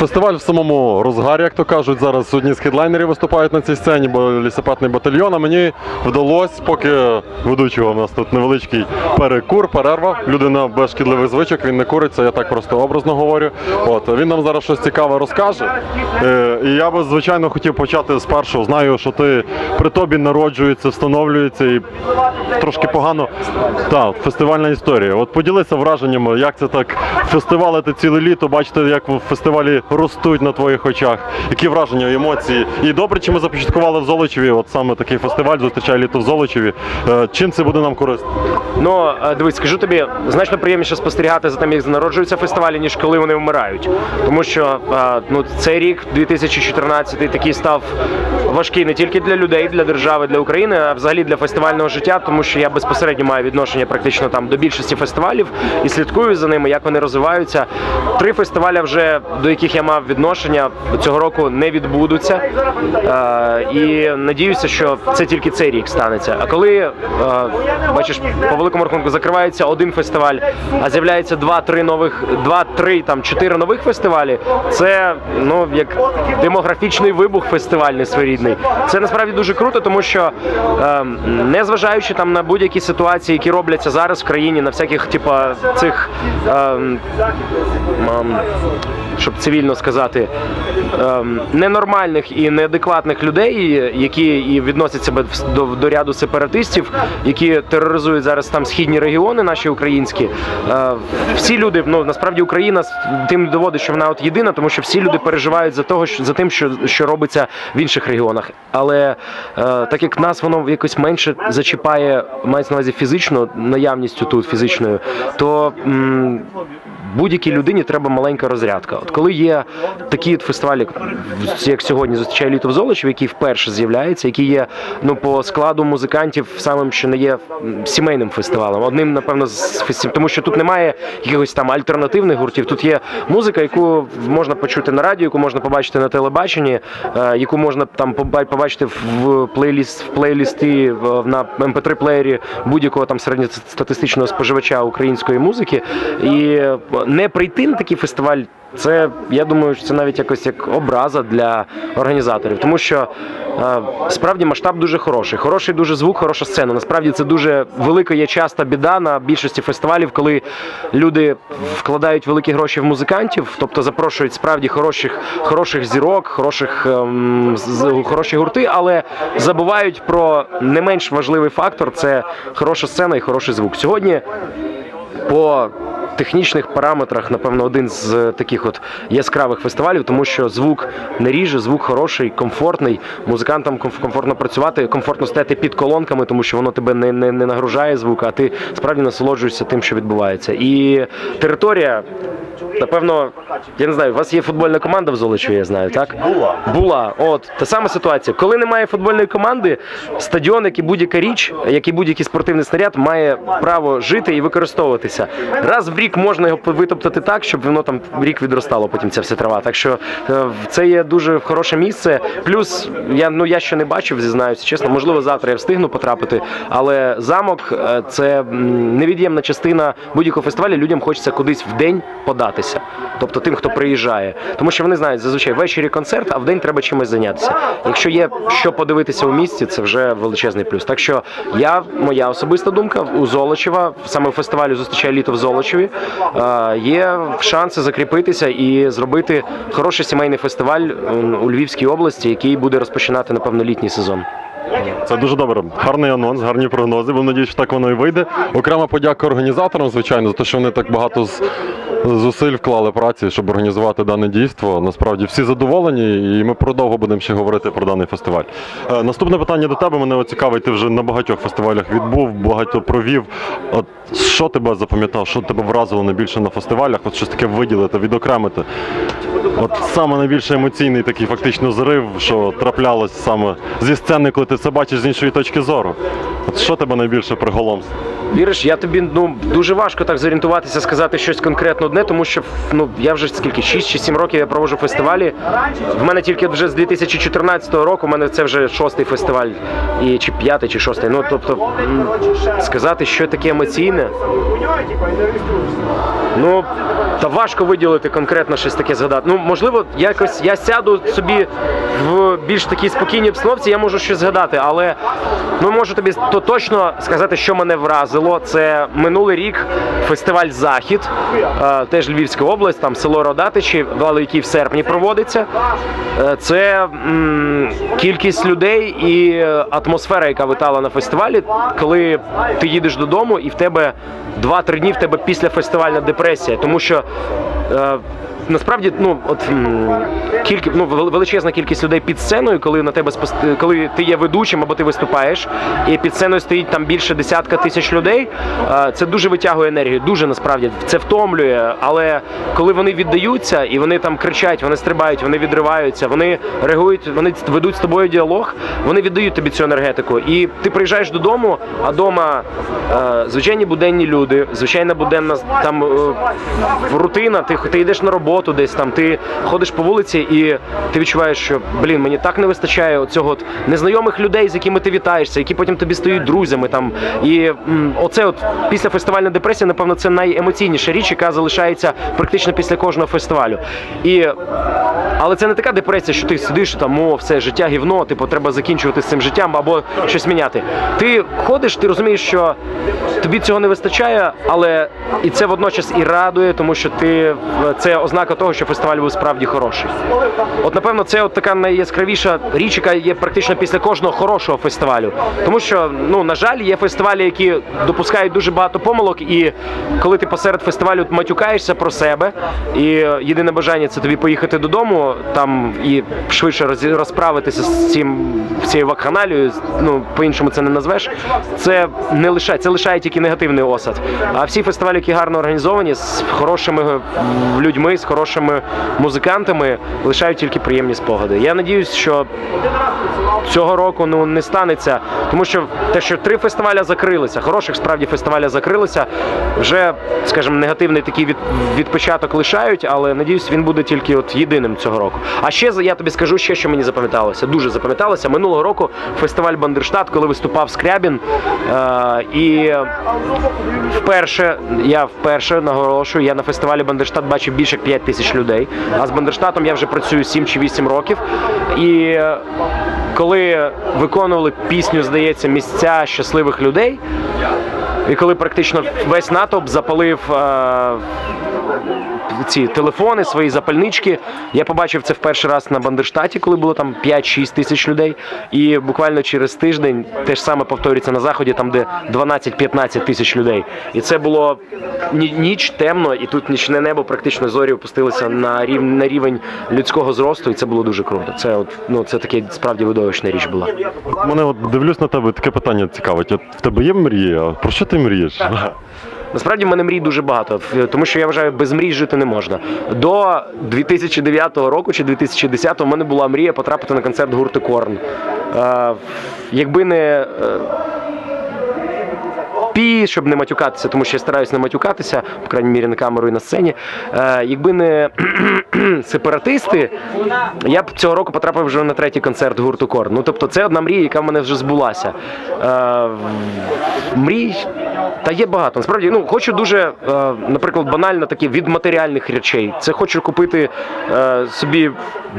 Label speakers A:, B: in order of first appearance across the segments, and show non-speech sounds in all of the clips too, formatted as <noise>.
A: Фестиваль в самому розгарі, як то кажуть, зараз одні з хедлайнерів виступають на цій сцені, бо лісопетний батальйон. А мені вдалося, поки ведучого у нас тут невеличкий перекур, перерва. Людина без шкідливих звичок, він не куриться, я так просто образно говорю. От він нам зараз щось цікаве розкаже. Е, і я би звичайно хотів почати з першого. Знаю, що ти при тобі народжується, встановлюється і трошки погано. Так, фестивальна історія. От поділися враженнями, як це так фестивалити ціле літо, бачите, як в фестивалі ростуть на твоїх очах. Які враження, емоції? І добре, чи ми започаткували в Золочеві, от саме такий фестиваль зустрічає літо в Золочеві. Е, Чим це буде нам корисно?
B: Ну, е, дивись, скажу тобі, значно приємніше спостерігати за тим, як народжуються фестивалі, ніж коли вони вмирають. Тому що е, ну, цей рік, 2014, такий став важкий не тільки для людей, для держави, для України, а взагалі для фестивального життя, тому що я безпосередньо маю відношення практично там до більшості фестивалів і слідкую за ними, як вони розвиваються. Три фестиваля вже до яких я мав відношення цього року не відбудуться. Е, і надіюся, що це тільки цей рік станеться. А коли е, бачиш, по великому рахунку закривається один фестиваль, а з'являється два-три нових, два-три там чотири нових фестивалі. Це ну як демографічний вибух фестивальний своєрідний. Це насправді дуже круто, тому що е, незважаючи там на будь-які ситуації, які робляться зараз в країні, на всяких типа цих. Е, ем, щоб цивільно сказати, ем, ненормальних і неадекватних людей, які і відносять себе до, до ряду сепаратистів, які тероризують зараз там східні регіони, наші українські. Е, всі люди, ну насправді Україна тим доводить, що вона от єдина, тому що всі люди переживають за того, за тим, що, що робиться в інших регіонах. Але е, так як нас воно якось менше зачіпає, мається на увазі фізично, наявністю тут фізичною, то. м, Будь-якій людині треба маленька розрядка. От коли є такі от фестивалі, як сьогодні зустрічає літо в Золочеві, який вперше з'являється, який є ну по складу музикантів самим, що не є сімейним фестивалем. Одним, напевно, з фестивалів, тому що тут немає якихось там альтернативних гуртів. Тут є музика, яку можна почути на радіо, яку можна побачити на телебаченні, е, яку можна там поба- побачити в плейліст в плейлісти на mp3 плеєрі будь-якого там середньостатистичного споживача української музики. І е, не прийти на такий фестиваль. Це я думаю, що це навіть якось як образа для організаторів, тому що е, справді масштаб дуже хороший. Хороший дуже звук, хороша сцена. Насправді це дуже велика є часта біда на більшості фестивалів, коли люди вкладають великі гроші в музикантів, тобто запрошують справді хороших, хороших зірок, хороших ем, хороші гурти, але забувають про не менш важливий фактор це хороша сцена і хороший звук. Сьогодні по технічних параметрах, напевно, один з таких от яскравих фестивалів, тому що звук не ріже, звук хороший, комфортний. Музикантам комфортно працювати, комфортно стояти під колонками, тому що воно тебе не, не, не нагружає звук, а ти справді насолоджуєшся тим, що відбувається. І територія. Напевно, я не знаю, у вас є футбольна команда в Золочеві, я знаю, так? Була. Була. От та сама ситуація. Коли немає футбольної команди, стадіон, як і будь-яка річ, як і будь-який спортивний снаряд, має право жити і використовуватися. Раз в рік можна його витоптати так, щоб воно там рік відростало, потім ця вся трава. Так що е, це є дуже хороше місце. Плюс я ну я ще не бачив, зізнаюся чесно. Можливо, завтра я встигну потрапити. Але замок е, це невід'ємна частина будь-якого фестивалю. Людям хочеться кудись в день податися. Тобто тим, хто приїжджає, тому що вони знають зазвичай ввечері концерт, а в день треба чимось зайнятися. Якщо є що подивитися у місті, це вже величезний плюс. Так що я, моя особиста думка, у Золочева, саме у фестивалі зустрічає літо в Золочеві, є шанси закріпитися і зробити хороший сімейний фестиваль у Львівській області, який буде розпочинати напевно літній сезон.
A: Це дуже добре. Гарний анонс, гарні прогнози. Бо надіюсь, що так воно і вийде. Окрема подяка організаторам, звичайно, за те, що вони так багато з- зусиль вклали праці, щоб організувати дане дійство. Насправді всі задоволені, і ми продовго будемо ще говорити про даний фестиваль. Е, Наступне питання до тебе. Мене цікавить, ти вже на багатьох фестивалях відбув, багато провів. От що тебе запам'ятав, що тебе вразило найбільше на фестивалях? От щось таке виділити, відокремити. От саме найбільше емоційний такий фактично зрив, що траплялось саме зі сцени, коли ти це бачиш з іншої точки зору. От що тебе найбільше приголомствує?
B: Віриш, я тобі ну дуже важко так зорієнтуватися, сказати щось конкретно одне, тому що ну я вже скільки 6 чи 7 років я проводжу фестивалі. В мене тільки вже з 2014 року. У мене це вже шостий фестиваль, і чи п'ятий, чи шостий. Ну тобто сказати, що таке емоційне. Ну, та важко виділити конкретно щось таке згадати. Ну, можливо, якось я сяду собі в більш такій спокійній обстановці, я можу щось згадати, але ну можу тобі то точно сказати, що мене вразило. Це минулий рік фестиваль Захід, е, теж Львівська область, там село Родатичі, який в серпні проводиться. Е, Це м, кількість людей і атмосфера, яка витала на фестивалі, коли ти їдеш додому і в тебе 2-3 дні в тебе післяфестивальна депресія, тому що. е, Насправді, ну от кілька ну величезна кількість людей під сценою, коли на тебе спос- коли ти є ведучим або ти виступаєш, і під сценою стоїть там більше десятка тисяч людей. Це дуже витягує енергію. Дуже насправді це втомлює. Але коли вони віддаються і вони там кричать, вони стрибають, вони відриваються, вони реагують, вони ведуть з тобою діалог, вони віддають тобі цю енергетику. І ти приїжджаєш додому, а вдома е, звичайні буденні люди, звичайна буденна там е, рутина. Ти, ти йдеш на роботу десь там, ти ходиш по вулиці і ти відчуваєш, що блін, мені так не вистачає цього незнайомих людей, з якими ти вітаєшся, які потім тобі стають друзями. Там і оце от після фестивальна депресія, напевно, це найемоційніша річ, яка залишається практично після кожного фестивалю. І але це не така депресія, що ти сидиш там, о, все життя гівно, типу, треба закінчувати з цим життям або щось міняти. Ти ходиш, ти розумієш, що тобі цього не вистачає, але і це водночас і радує, тому що ти це ознака того, що фестиваль був справді хороший. От напевно, це от така найяскравіша річ, яка є практично після кожного хорошого фестивалю. Тому що, ну на жаль, є фестивалі, які допускають дуже багато помилок, і коли ти посеред фестивалю матюкаєшся про себе, і єдине бажання це тобі поїхати додому там і швидше розправитися з цим цією вакханалією, ну по-іншому це не назвеш. Це не лишає, це лишає тільки негативний осад. А всі фестивалі, які гарно організовані, з хорошими людьми, з хорошими музикантами, лишають тільки приємні спогади. Я надіюсь, що цього року ну не станеться, тому що те, що три фестиваля закрилися, хороших справді фестиваля закрилися, вже, скажімо, негативний такий від, відпочаток лишають, але надіюсь, він буде тільки от єдиним цього року. А ще я тобі скажу ще, що мені запам'яталося. Дуже запам'яталося. Минулого року фестиваль Бандерштат, коли виступав Скрябін, е, і вперше, я вперше наголошую, я на фестивалі Бандерштат бачив більше як 5 тисяч людей. А з Бандерштатом я вже працюю 7 чи 8 років. І коли виконували пісню, здається, місця щасливих людей, і коли практично весь натовп запалив е, ці телефони, свої запальнички, я побачив це в перший раз на Бандерштаті, коли було там 5-6 тисяч людей. І буквально через тиждень те ж саме повторюється на заході, там де 12-15 тисяч людей. І це було ні- ніч темно, і тут нічне небо практично зорі опустилися на рів на рівень людського зросту, і це було дуже круто. Це от ну це таке справді видовищна річ була.
A: Мене от дивлюсь на тебе, таке питання цікавить. От в тебе є мрія? Про що ти мрієш?
B: Насправді в мене мрій дуже багато, тому що я вважаю, без мрій жити не можна. До 2009 року чи 2010 у мене була мрія потрапити на концерт гурту Корн. Е, якби не е, пі, щоб не матюкатися, тому що я стараюсь не матюкатися, по крайній мірі на камеру і на сцені. Е, якби не <clears throat> сепаратисти, я б цього року потрапив вже на третій концерт гурту Корн. Ну тобто, це одна мрія, яка в мене вже збулася. Е, мрій та є багато. Насправді, ну хочу дуже, е, наприклад, банально такі від матеріальних речей. Це хочу купити е, собі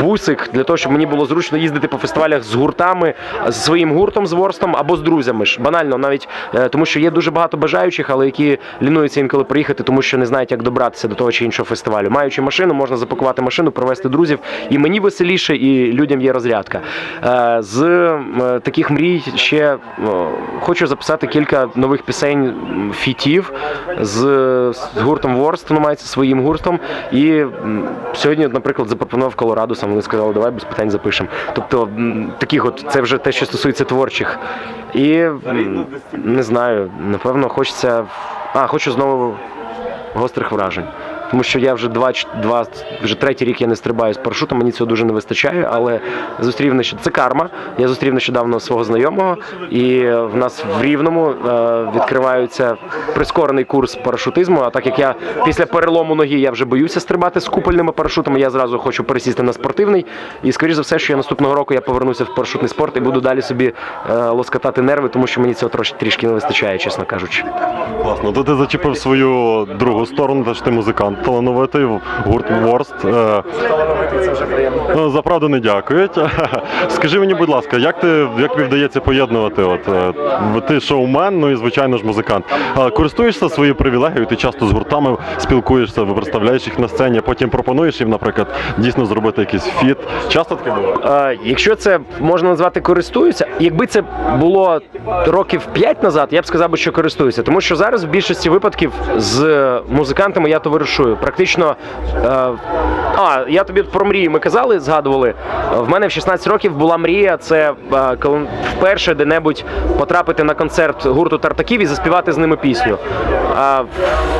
B: бусик для того, щоб мені було зручно їздити по фестивалях з гуртами, з своїм гуртом з ворстом або з друзями ж. Банально, навіть е, тому, що є дуже багато бажаючих, але які лінуються інколи приїхати, тому що не знають, як добратися до того чи іншого фестивалю. Маючи машину, можна запакувати машину, провести друзів. І мені веселіше, і людям є розрядка. З таких мрій ще хочу записати кілька нових пісень фітів з, з гуртом Ворст, мається своїм гуртом. І сьогодні, наприклад, запропонував Колораду, сам Вони сказали, давай без питань запишемо. Тобто, таких от це вже те, що стосується творчих. І не знаю, напевно, хочеться. А, хочу знову гострих вражень. Тому що я вже два, два вже третій рік я не стрибаю з парашутом, мені цього дуже не вистачає, але зустрів нещодавно, це карма. Я зустрів нещодавно свого знайомого, і в нас в Рівному е, відкривається прискорений курс парашутизму. А так як я після перелому ноги я вже боюся стрибати з купольними парашутами, я зразу хочу пересісти на спортивний. І скоріш за все, що я наступного року я повернуся в парашутний спорт і буду далі собі е, лоскотати нерви, тому що мені цього трошки трішки не вистачає, чесно кажучи.
A: Класно. То ти зачепив свою другу сторону, теж ти музикант талановитий, гурт Ворст. Е,
B: це вже приємно.
A: Ну, за правду не дякують. <laughs> Скажи мені, будь ласка, як ти як тобі вдається поєднувати? От е, ти шоумен, ну і звичайно ж музикант. Користуєшся своєю привілегією? Ти часто з гуртами спілкуєшся, представляєш їх на сцені, а потім пропонуєш їм, наприклад, дійсно зробити якийсь фіт. Часто таке буває?
B: Е, якщо це можна назвати користуюся, якби це було років 5 назад, я б сказав, що користуюся. Тому що зараз в більшості випадків з музикантами я товаришую. Практично. Е, а, я тобі про мрії ми казали, згадували. В мене в 16 років була мрія. Це е, вперше де-небудь потрапити на концерт гурту Тартаків і заспівати з ними пісню. А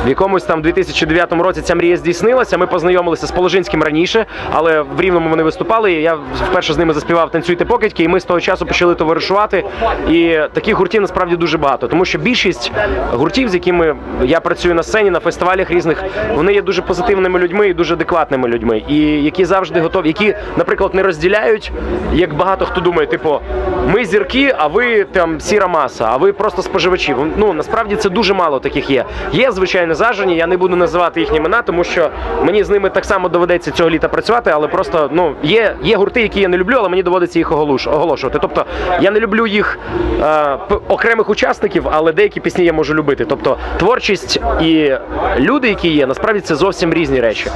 B: в якомусь там 2009 році ця мрія здійснилася. Ми познайомилися з Положинським раніше, але в Рівному вони виступали. і Я вперше з ними заспівав Танцюйте покидьки, і ми з того часу почали товаришувати. І таких гуртів насправді дуже багато, тому що більшість гуртів, з якими я працюю на сцені, на фестивалях різних, вони є дуже позитивними людьми і дуже адекватними людьми, і які завжди готові, які, наприклад, не розділяють, як багато хто думає, типу, ми зірки, а ви там сіра маса, а ви просто споживачі. Ну насправді це дуже мало таких є. Є звичайно зажені, я не буду називати їхні імена, тому що мені з ними так само доведеться цього літа працювати, але просто ну є, є гурти, які я не люблю, але мені доводиться їх оголошувати. Тобто я не люблю їх е, окремих учасників, але деякі пісні я можу любити. Тобто творчість і люди, які є, насправді це зовсім різні речі.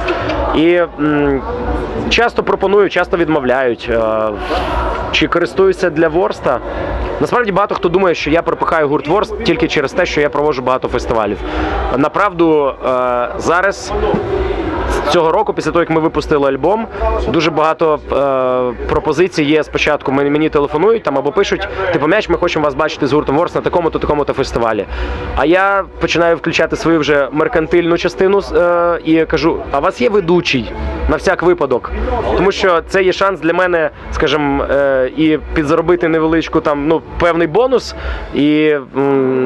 B: І м, часто пропоную, часто відмовляють. Е, чи користуюся для ворста? Насправді багато хто думає, що я пропихаю гурт Ворст тільки через те, що я проводжу багато фестивалів. Направду е, зараз. Цього року, після того як ми випустили альбом, дуже багато е, пропозицій є. Спочатку мені, мені телефонують там або пишуть, типу, м'яч, ми хочемо вас бачити з гуртом Ворс на такому-то такому-то фестивалі. А я починаю включати свою вже меркантильну частину е, і кажу: а у вас є ведучий на всяк випадок? Тому що це є шанс для мене, скажімо, е, і підзаробити невеличку там ну певний бонус, і,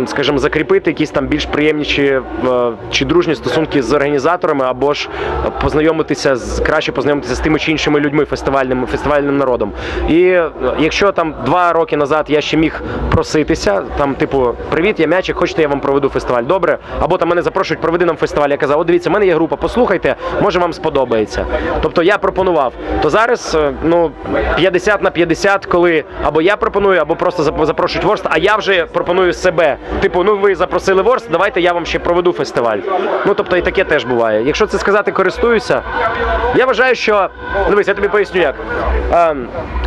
B: скажімо, закріпити якісь там більш приємніші е, чи дружні стосунки з організаторами, або ж познайомитися з краще познайомитися з тими чи іншими людьми фестивальним фестивальним народом. І е, якщо там два роки назад я ще міг проситися, там, типу, привіт, я м'ячик, хочете, я вам проведу фестиваль. Добре, або там мене запрошують, проведи нам фестиваль. Я казав, от дивіться, в мене є група, послухайте, може вам сподобається. Тобто я пропонував. То зараз е, ну 50 на 50, коли або я пропоную, або просто запрошують ворст, а я вже пропоную себе. Типу, ну ви запросили ворст, давайте я вам ще проведу фестиваль. Ну тобто і таке теж буває. Якщо це сказати, користуюся. Я вважаю, що дивись, я тобі поясню як. Е,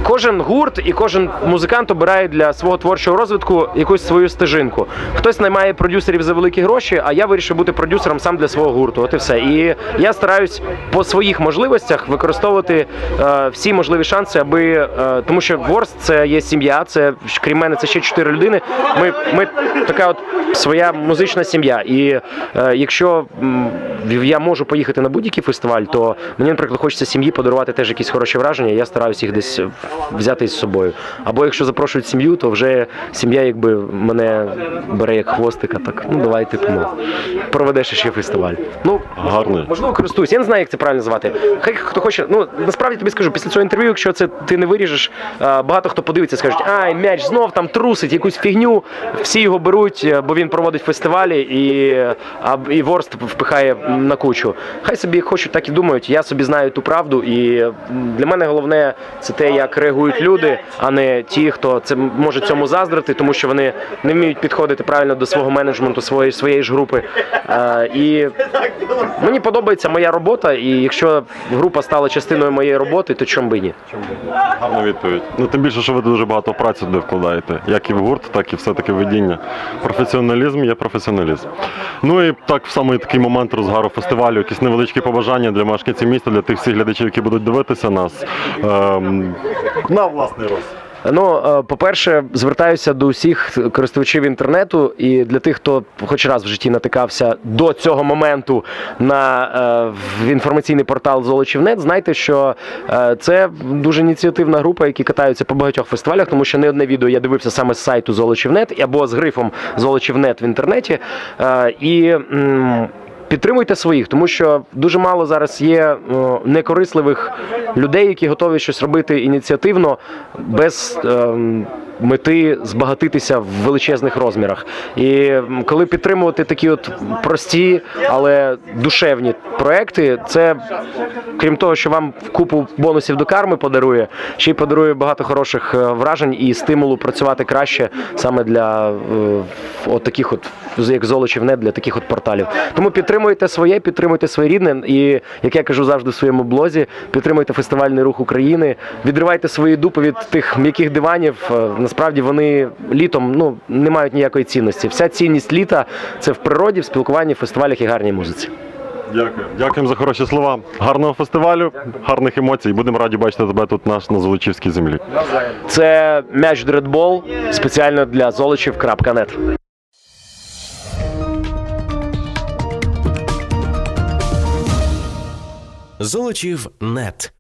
B: кожен гурт і кожен музикант обирає для свого творчого розвитку якусь свою стежинку. Хтось наймає продюсерів за великі гроші, а я вирішив бути продюсером сам для свого гурту. От і все. І я стараюсь по своїх можливостях використовувати е, всі можливі шанси, аби е, тому що Ворст це є сім'я, це крім мене, це ще чотири людини. Ми, ми така от своя музична сім'я. І е, якщо я можу поїхати на будь-який фестиваль, то мені, наприклад, хочеться сім'ї подарувати теж якісь хороші враження. Я стараюся їх десь взяти з собою. Або якщо запрошують сім'ю, то вже сім'я якби мене бере як хвостика. Так ну давай типу, ну, проведеш ще фестиваль. Ну
A: Гарний.
B: можливо, користуюсь. Я не знаю, як це правильно звати. Хай хто хоче. Ну насправді тобі скажу, після цього інтерв'ю, якщо це ти не виріжеш, багато хто подивиться, скажуть, ай, м'яч знов там трусить якусь фігню. Всі його беруть, е, бо він проводить фестивалі і, а, і ворст впихає на кучу. Хай собі хочуть, так і думають. Я собі знаю ту правду, і для мене головне це те, як реагують люди, а не ті, хто це може цьому заздрити, тому що вони не вміють підходити правильно до свого менеджменту, своєї своєї ж групи. І мені подобається моя робота, і якщо група стала частиною моєї роботи, то чому би ні?
A: Гарна відповідь. Ну тим більше, що ви дуже багато праці туди вкладаєте, як і в гурт, так і все-таки видіння. Професіоналізм є професіоналізм. Ну і так в саме такий момент розгару фестивалю, якісь невеличкі побажання для мешканців міста, для тих всіх глядачів, які будуть дивитися нас. Ем, на власний рост.
B: Ну, е, по-перше, звертаюся до усіх користувачів інтернету і для тих, хто хоч раз в житті натикався до цього моменту на е, інформаційний портал Золочівнет. Знайте, що е, це дуже ініціативна група, які катаються по багатьох фестивалях, тому що не одне відео я дивився саме з сайту Золочівнет або з грифом Золочівнет в інтернеті. Е, і Підтримуйте своїх, тому що дуже мало зараз є некорисливих людей, які готові щось робити ініціативно без ем, мети збагатитися в величезних розмірах. І коли підтримувати такі от прості, але душевні проекти, це крім того, що вам купу бонусів до карми подарує, ще й подарує багато хороших е, вражень і стимулу працювати краще саме для е, от таких от як Золочівнет, для таких от порталів. Тому підтримуйте своє, підтримуйте своє рідне. І як я кажу завжди в своєму блозі, підтримуйте фестивальний рух України, відривайте свої дупи від тих м'яких диванів. Насправді вони літом ну не мають ніякої цінності. Вся цінність літа це в природі, в спілкуванні, в фестивалях і гарній музиці.
A: Дякую. Дякуємо за хороші слова. Гарного фестивалю, гарних емоцій. Будемо раді бачити тебе тут наш на Золочівській землі.
B: Це м'яч дредбол спеціально для золочів.нет.
C: Золочів нет.